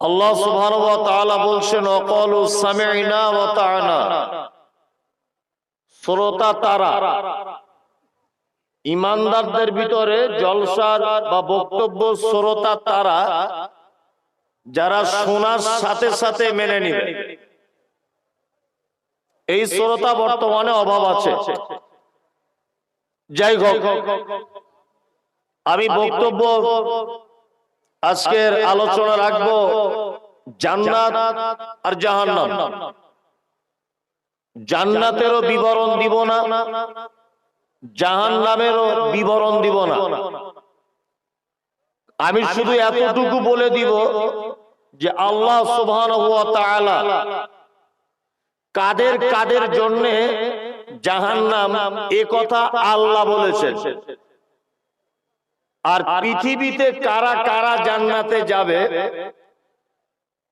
আল্লাহ সুবহানাহু ওয়া তাআলা বলছেন, অকলু সামি'না ওয়া তা'না। শ্রোতা তারা, ইমানদারদের ভিতরে জলসার বা বক্তব্য শ্রোতা তারা, যারা শোনার সাথে সাথে মেনে নিবে। এই শ্রোতা বর্তমানে অভাব আছে। যাই হোক, আমি বক্তব্য আজকের আলোচনা রাখব জান্নাত আর জাহান্নাম। জান্নাতেরও বিবরণ দিব না জাহান্নামেরও বিবরণ দিব না। আমি শুধু এতটুকু বলে দিব যে আল্লাহ তাআলা কাদের কাদের জন্য জাহান্নাম এ কথা আল্লাহ বলেছেন। আর পৃথিবীতে কারা কারা জান্নাতে যাবে?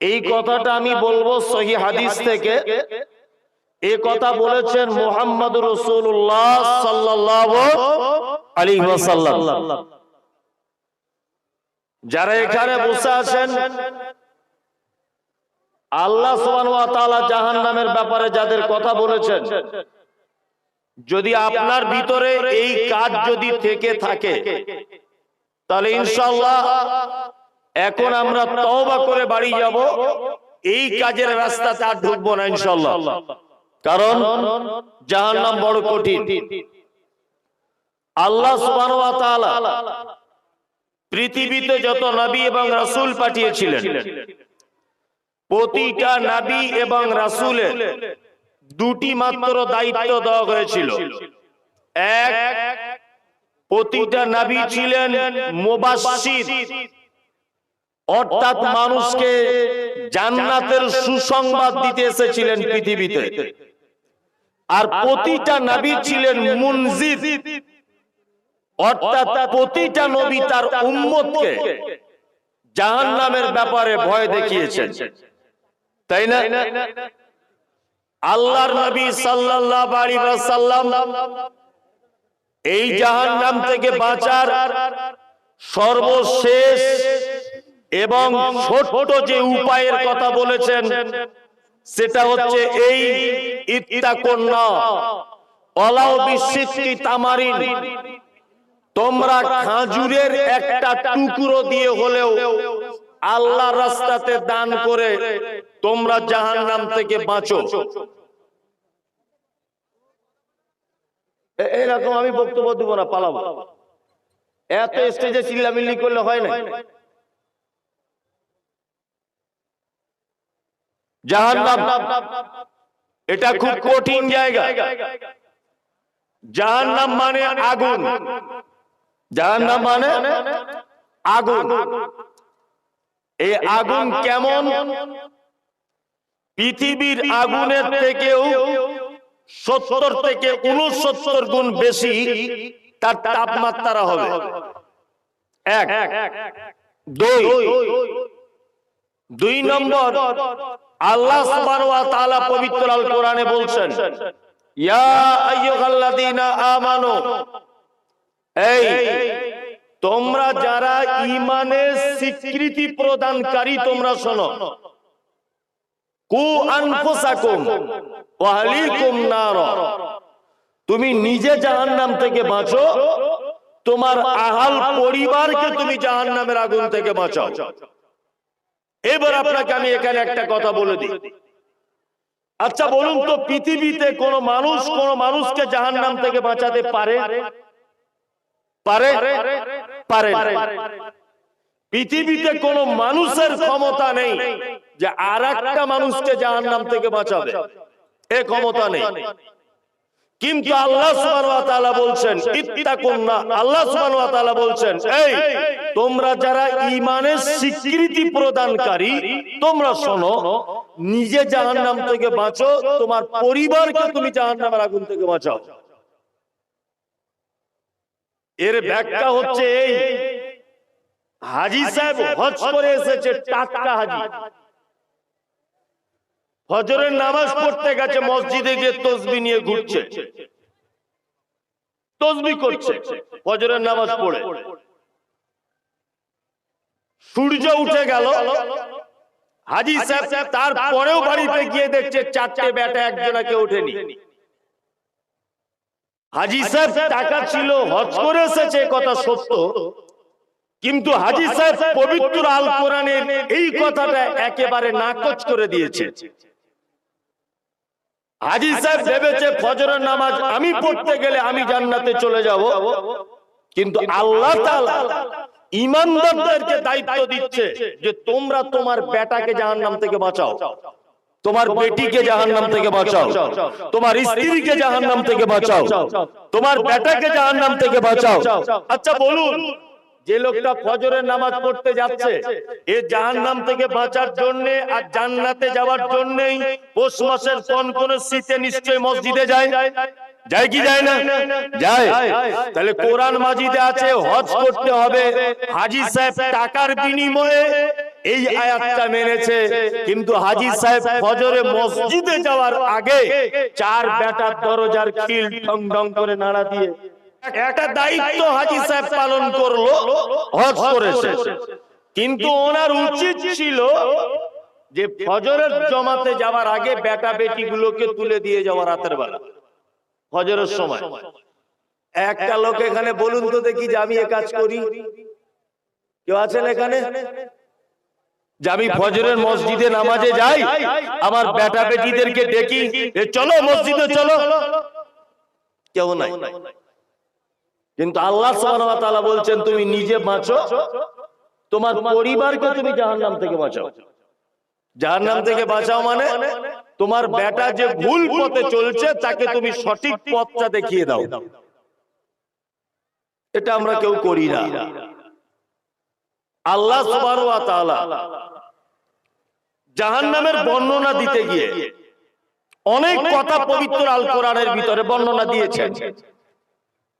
এই কথাটা আমি বলব সহি হাদিস থেকে। এ কথা বলেছেন মোহাম্মদ রসুল্লাহ সাল্লাহ আলী যারা এখানে বসে আছেন, আল্লাহ জাহান নামের ব্যাপারে যাদের কথা বলেছেন, যদি আপনার ভিতরে এই কাজ যদি থেকে থাকে তাহলে ইনশাল্লাহ এখন আমরা তওবা করে বাড়ি যাব। এই কাজের রাস্তাতে আর ঢুকবো না ইনশাল্লাহ কারণ জাহান্নাম বড় কঠিন। আল্লাহ তাআলা পৃথিবীতে যত নবী এবং রাসূল পাঠিয়েছিলেন প্রতিটা নবী এবং রাসূলের দুটি মাত্র দায়িত্ব দেওয়া হয়েছিল। এক প্রতিটা নবী ছিলেন মুবাশশির অর্থাৎ মানুষকে জান্নাতের সুসংবাদ দিতে এসেছিলেন পৃথিবীতে। আর প্রতিটা নবী ছিলেন মুনজির। অর্থাৎ প্রতিটা নবী তার উম্মতকে জাহান্নামের ব্যাপারে ভয় দেখিয়েছেন। তাই না? আল্লাহর নবী সাল্লাল্লাহু আলাইহি ওয়াসাল্লাম এই জাহান্নাম থেকে বাঁচার সর্বশেষ এবং ছোট্ট যে উপায়ের কথা বলেছেন, সেটা হচ্ছে এই ইত্তাকুন্না অলাও বিশিকি তামারিন। তোমরা খাজুরের একটা টুকরো দিয়ে হলেও আল্লাহ রাস্তাতে দান করে তোমরা জাহান্নাম থেকে বাঁচো এ- এরকম আমি বক্তব্য দিব না, পালাবো। এত স্টেজে চিল্লামিল্লি করলে হয় না জাহান্নাম। এটা খুব কঠিন জায়গা। জাহান্নাম মানে আগুন। জাহান্নাম মানে আগুন। এই আগুন কেমন? পৃথিবীর আগুনের থেকেও সত্তর থেকে উনসত্তর গুণ বেশি তার তাপমাত্রা হবে। এক। দুই। দুই নম্বর, আল্লাহ পবিত্র আল কোরআনে বলছেন তোমরা যারা ঈমানের স্বীকৃতি প্রদানকারী তোমরা শোনো। কু আনফুসাকুম তুমি নিজে জাহান্নাম থেকে বাঁচো। তোমার আহাল পরিবারকে তুমি জাহান্নামের আগুন থেকে বাঁচাও। এবার আপনাকে আমি এখানে একটা কথা বলে দিই। আচ্ছা বলুন তো, পৃথিবীতে কোন মানুষ কোন মানুষকে জাহান্নাম থেকে বাঁচাতে পারে? পারে? পারে পৃথিবীতে কোন মানুষের ক্ষমতা নেই যে আর একটা মানুষকে জাহান্নাম থেকে বাঁচাবে। এ ক্ষমতা নেই। কিন্তু আল্লাহ বলছেন আল্লাহ বলছেন, এই, তোমরা যারা ঈমানের স্বীকৃতি প্রদানকারী, তোমরা শোনো, নিজে জাহান্নাম থেকে বাঁচো, তোমার পরিবারকে তুমি জাহান্নামের আগুন থেকে বাঁচাও। এর ব্যাখ্যা হচ্ছে এই। হাজি সাহেব হজ করে এসেছে টাটকা হাজি। ফজরের নামাজ পড়তে গেছে মসজিদে গিয়ে তসবি নিয়ে ঘুরছে। তসবি করছে। ফজরের নামাজ পড়ে। সূর্য উঠে গেল। হাজি সাহেব তারপরেও বাড়িতে গিয়ে দেখছে চারটে বেটা একজনাকে ওঠেনি। হাজি সাহেব টাকা ছিল হজ করে এসেছে কথা সত্য। কিন্তু হাজি সাহেব পবিত্র আল কোরআনের এই কথাটা একেবারে নাকচ করে দিয়েছে। হাজি সাহেব ভেবেছে ফজরের নামাজ আমি পড়তে গেলে আমি জান্নাতে চলে যাব। কিন্তু আল্লাহ ইমানদারদেরকে দায়িত্ব দিচ্ছে যে তোমরা তোমার বেটাকে জাহান্নাম থেকে বাঁচাও। তোমার বেটিকে জাহান্নাম থেকে বাঁচাও। তোমার স্ত্রীকে জাহান্নাম থেকে বাঁচাও। তোমার বেটাকে জাহান্নাম থেকে বাঁচাও। আচ্ছা বলুন। যে লোকটা ফজরের নামাজ পড়তে যাচ্ছে, এ জাহান্নাম থেকে বাঁচার জন্য আর জান্নাতে যাওয়ার জন্যই পৌষ মাসের কোন কোন শীতে নিশ্চয় মসজিদে যায়। যায় কি যায় না? যায়। তাহলে কোরআন মাজিদে আছে, হজ করতে হবে। হাজি সাহেব টাকার বিনিময়ে এই আয়াতটা মেনেছে। কিন্তু হাজি সাহেব ফজরে মসজিদে যাওয়ার আগে চার বেটার দরজার খিল ঢং ঢং করে নাড়া দিয়ে একটা দায়িত্ব হাজি সাহেব পালন করল হজ করেছে। কিন্তু ওনার উচিত ছিল যে ফজরের জমাতে যাওয়ার আগে বেটা বেটি গুলোকে তুলে দিয়ে যাওয়া রাতের বেলা। ফজরের সময়। একটা লোক এখানে বলুন তো দেখি যে আমি এ কাজ করি। কেউ আছেন এখানে? যে আমি ফজরের মসজিদে নামাজে যাই আমার বেটা বেটিদেরকে দেখি চলো মসজিদে চলো। কেউ নাই। কিন্তু আল্লাহ তাআলা বলছেন, তুমি নিজে বাঁচো। তোমার পরিবারকে তুমি জাহান্নাম থেকে বাঁচাও। জাহান্নাম থেকে বাঁচাও মানে তোমার বেটা যে ভুল পথে চলছে, তাকে তুমি সঠিক পথটা দেখিয়ে দাও। এটা আমরা কেউ করি না। আল্লাহ তাআলা জাহান্নামের বর্ণনা দিতে গিয়ে অনেক কথা পবিত্র আল কোরআনের ভিতরে বর্ণনা দিয়েছেন।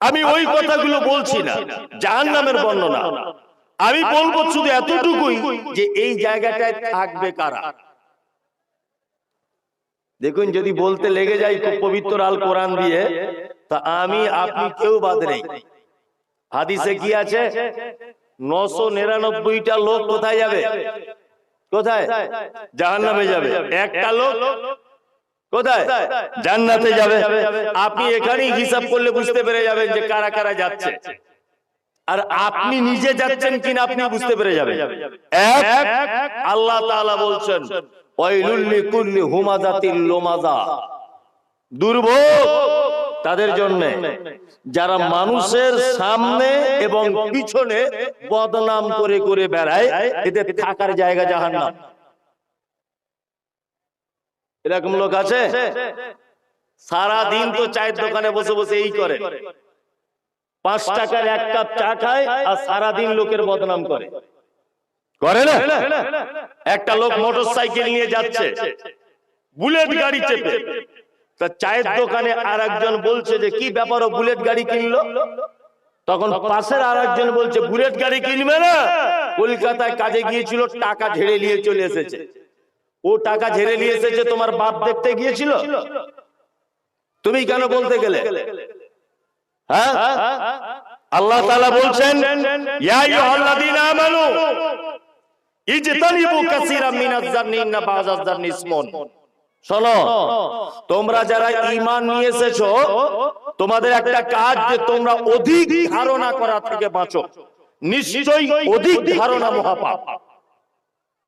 আমি ওই কথাগুলো বলছি না। জাহান নামের বর্ণনা। আমি বলব শুধু এতটুকুই যে এই জায়গাটায় থাকবে কারা? দেখুন যদি বলতে লেগে যাই খুব পবিত্র আল কোরআন দিয়ে তা আমি আপনি কেউ বাদ নেই। হাদিসে কি আছে? নশো নিরানব্বইটা লোক কোথায় যাবে? কোথায় জাহান নামে যাবে। একটা লোক কোথায়? জান্নাতে যাবে। আপনি এখানেই হিসাব করলে বুঝতে পেরে যাবেন যে কারা কারা যাচ্ছে। আর আপনি নিজে যাচ্ছেন কিনা আপনি বুঝতে পেরে যাবেন। এক আল্লাহ তাআলা বলছেন ওয়াইলুল লিকুল্লি হুমাযাতিল লুমাযা দুর্ভোগ তাদের জন্য। যারা মানুষের সামনে এবং পিছনে বদনাম করে করে বেড়ায় এদের থাকার জায়গা জাহান্নাম। এরকম লোক আছে? সারা দিন তো চায়ের দোকানে বসে বসে এই করে। পাঁচ টাকার এক কাপ চা খায় আর সারা দিন লোকের বদনাম করে। করে না? একটা লোক মোটর সাইকেল নিয়ে যাচ্ছে। বুলেট গাড়ি চেপে। তা চায়ের দোকানে আর একজন বলছে যে কি ব্যাপার ও বুলেট গাড়ি কিনলো? তখন পাশের আর একজন বলছে বুলেট গাড়ি কিনবে না? কলকাতায় কাজে গিয়েছিল টাকা ঝেড়ে নিয়ে চলে এসেছে। ও টাকা ঝেড়ে নিয়ে এসেছে তোমার বাপ দেখতে গিয়েছিল। তুমি কেন বলতে গেলে? হ্যাঁ? আল্লাহ তাআলা বলছেন ইয়া আইয়ুহাল্লাযীনা আমানু ইজতানিবু কাসীরাম মিনাজ জান্নি ইন্না বাযাজ জান্নি ইসমুন শোনো তোমরা যারা ঈমান নিয়ে এসেছ তোমাদের একটা কাজ যে তোমরা অধিক ধারণা করা থেকে বাঁচো। নিশ্চয়ই অধিক ধারণা মহাপাপ।